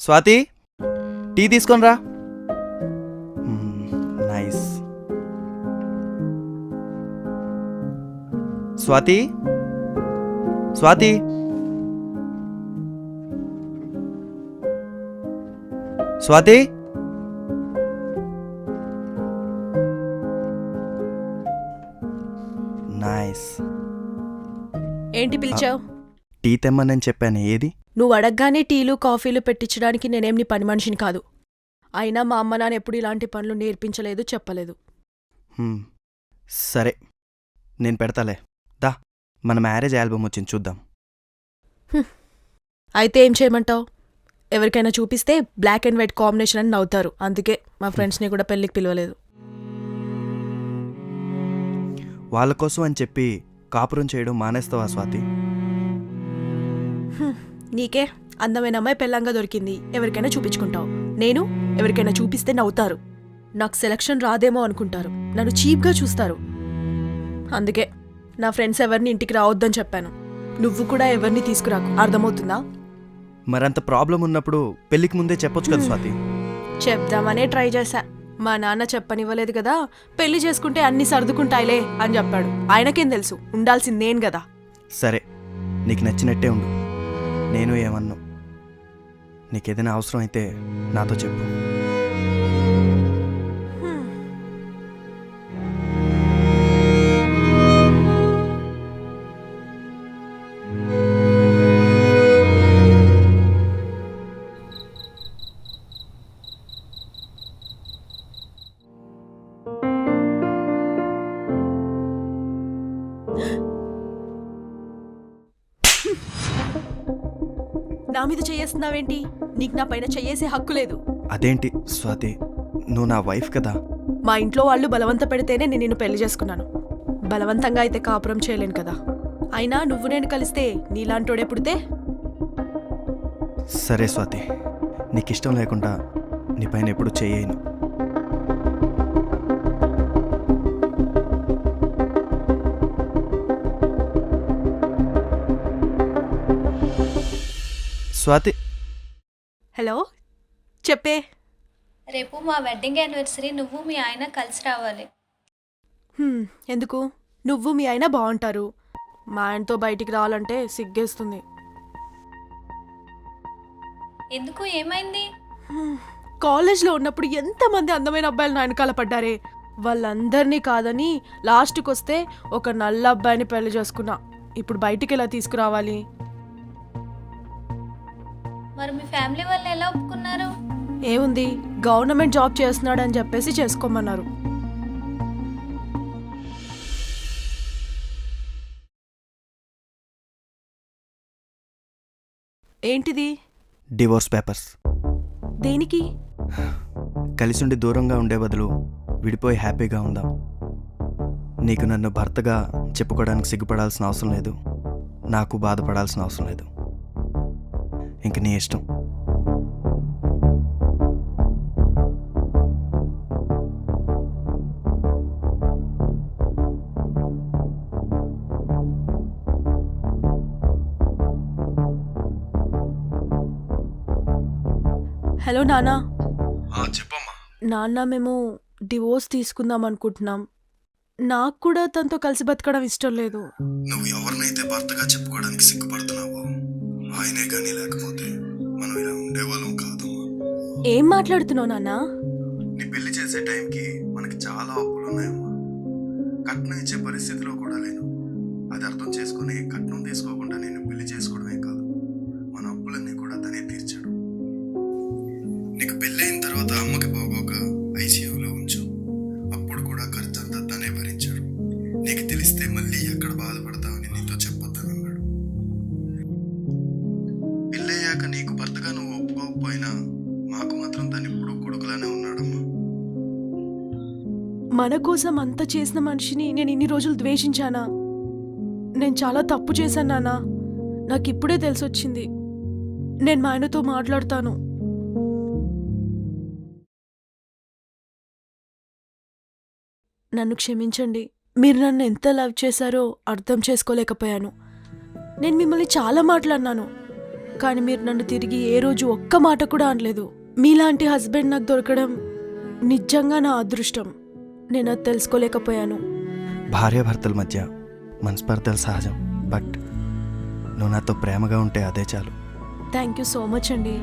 Swathi tea తీసుకొని రా. Nice. Swathi Swathi. Swathi. Nice. ఏంటి పిలిచావు? టీ తెమ్మనని చెప్పాను. ఏది? నువ్వు అడగగానే టీలు కాఫీలు పెట్టించడానికి నేనేం నీ పని మనిషిని కాదు. అయినా మా అమ్మ నాన్న ఎప్పుడు ఇలాంటి పనులు నేర్పించలేదు చెప్పలేదు. హ్మ్. సరే. నేను పెడతాలే. దా మన మ్యారేజ్ ఆల్బమ్ వచ్చింది చూద్దాం. అయితే ఏం చేయమంటావు? ఎవరికైనా చూపిస్తే బ్లాక్ అండ్ వైట్ కాంబినేషన్ అని నవ్వుతారు. అందుకే మా ఫ్రెండ్స్ని కూడా పెళ్ళికి పిలవలేదు. వాళ్ళ కోసం అని చెప్పి కాపురం చేయడం మానేస్తావా స్వాతి? నీకే అందమైన అమ్మాయి పెళ్ళంగా దొరికింది. ఎవరికైనా చూపించుకుంటావు. నేను ఎవరికైనా చూపిస్తే నవ్వుతారు. నాకు సెలక్షన్ రాదేమో అనుకుంటారు. నన్ను చీప్గా చూస్తారు. అందుకే నా ఫ్రెండ్స్ ఎవరిని ఇంటికి రావద్దని చెప్పాను. నువ్వు కూడా ఎవరిని తీసుకురాకు. అర్థమవుతుందా? మరంత ప్రాబ్లం ఉన్నప్పుడు పెళ్ళికి ముందే చెప్పొచ్చు కదా స్వాతి? చెప్దామనే ట్రై చేశా. మా నాన్న చెప్పనివ్వలేదు కదా పెళ్ళి చేసుకుంటే అన్ని సర్దుకుంటాయిలే అని చెప్పాడు. ఆయనకేం తెలుసు? ఉండాల్సింది నేను కదా? సరే నీకు నచ్చినట్టే ఉండు. నేను ఏమన్ను? నీకేదైనా అవసరం అయితే నాతో చెప్పు. నా మీద చెయ్యేస్తున్నావేంటి నీకు నా పైన చెయ్యేసే హక్కు లేదు. అదేంటి స్వాతి? నువ్వు నా వైఫ్ కదా? మా ఇంట్లో వాళ్ళు బలవంత పెడితేనే నేను నిన్ను పెళ్ళి చేసుకున్నాను. బలవంతంగా అయితే కాపురం చేయలేను కదా. అయినా నువ్వు నేను కలిస్తే నీలాంటోడే పుడితే సరే స్వాతి నీకు ఇష్టం లేకుండా నీ పైన ఎప్పుడు చేయను. స్వాతి. హలో చెప్పే. రేపు మా వెడ్డింగ్ యానివర్సరీ నువ్వు మీ ఆయన కలిసి రావాలి. హ్మ్, ఎందుకు? నువ్వు మీ ఆయన బాగుంటారు. మా ఆయనతో బయటికి రావాలంటే సిగ్గేస్తుంది. ఎందుకు? ఏమైంది? కాలేజ్లో ఉన్నప్పుడు ఎంతమంది అందమైన అబ్బాయిలు నా వెనకాల పడ్డారే. వాళ్ళందరినీ కాదని లాస్ట్కి వస్తే ఒక నల్ల అబ్బాయిని పెళ్ళి చేసుకున్నా. ఇప్పుడు బయటికి ఎలా తీసుకురావాలి? మరి మీ ఫ్యామిలీ వాళ్ళు ఎలా ఒప్పుకున్నారు? ఏముంది? గవర్నమెంట్ జాబ్ చేస్తున్నాడని చెప్పేసి చేసుకోమన్నారు. ఏంటిది? Divorce papers. దేనికి? కలిసుండి దూరంగా ఉండే బదులు విడిపోయి హ్యాపీగా ఉందాం. నీకు నన్ను భర్తగా చెప్పుకోవడానికి సిగ్గుపడాల్సిన అవసరం లేదు. నాకు బాధపడాల్సిన అవసరం లేదు. ఇంక నీ ఇష్టం. హలో నానా చెప్పమ్మా. నాన్న మేము డివోర్స్ తీసుకుందాం అనుకుంటున్నాం. నాకు కూడా తనతో కలిసి బతకడం ఇష్టం లేదు. నువ్వు ఎవరినైతే భర్తగా చెప్పుకోవడానికి సిగ్గుపడుతున్నావో ఆయనే కానీ లేకపోతే మనం ఇలా ఉండేవాళ్ళం కాదమ్మా. ఏం మాట్లాడుతున్నావు నాన్నా? నీ పెళ్ళి చేసే టైంకి మనకి చాలా అప్పులు ఉన్నాయమ్మా. కట్నం ఇచ్చే పరిస్థితిలో కూడా లేను. అది అర్థం చేసుకుని కట్నం తీసుకోకుండా నేను పెళ్ళి చేసుకోవడమే కాదు మన అప్పులన్నీ కూడా తనే తీర్చాడు. నీకు పెళ్ళైన తర్వాత అమ్మకి పోగోక ఐసీయూలో ఉంచు. అప్పుడు కూడా ఖర్చు అంతా తనే భరించాడు. నీకు తెలిస్తే మళ్ళీ ఎక్కడ బాధపడతావని నీతో చెప్పొద్దని మన కోసం అంత చేసిన మనిషిని నేను ఇన్ని రోజులు ద్వేషించానా? నేను చాలా తప్పు చేశాను నాన్న. నాకు ఇప్పుడే తెలిసొచ్చింది. నేను మా ఆయనతో మాట్లాడతాను. నన్ను క్షమించండి. మీరు నన్ను ఎంత లవ్ చేశారో అర్థం చేసుకోలేకపోయాను. నేను మిమ్మల్ని చాలా మాట్లాడినాను. కానీ మీరు నన్ను తిరిగి ఏ రోజు ఒక్క మాట కూడా అనలేదు. మీలాంటి హస్బెండ్ నాకు దొరకడం నిజంగా నా అదృష్టం. నేను అది తెలుసుకోలేకపోయాను. భార్యాభర్తల మధ్య మనస్పర్ధలు సహజం బట్ నువ్వు నాతో ప్రేమగా ఉంటే అదే చాలు. థ్యాంక్ యూ సో మచ్ అండి.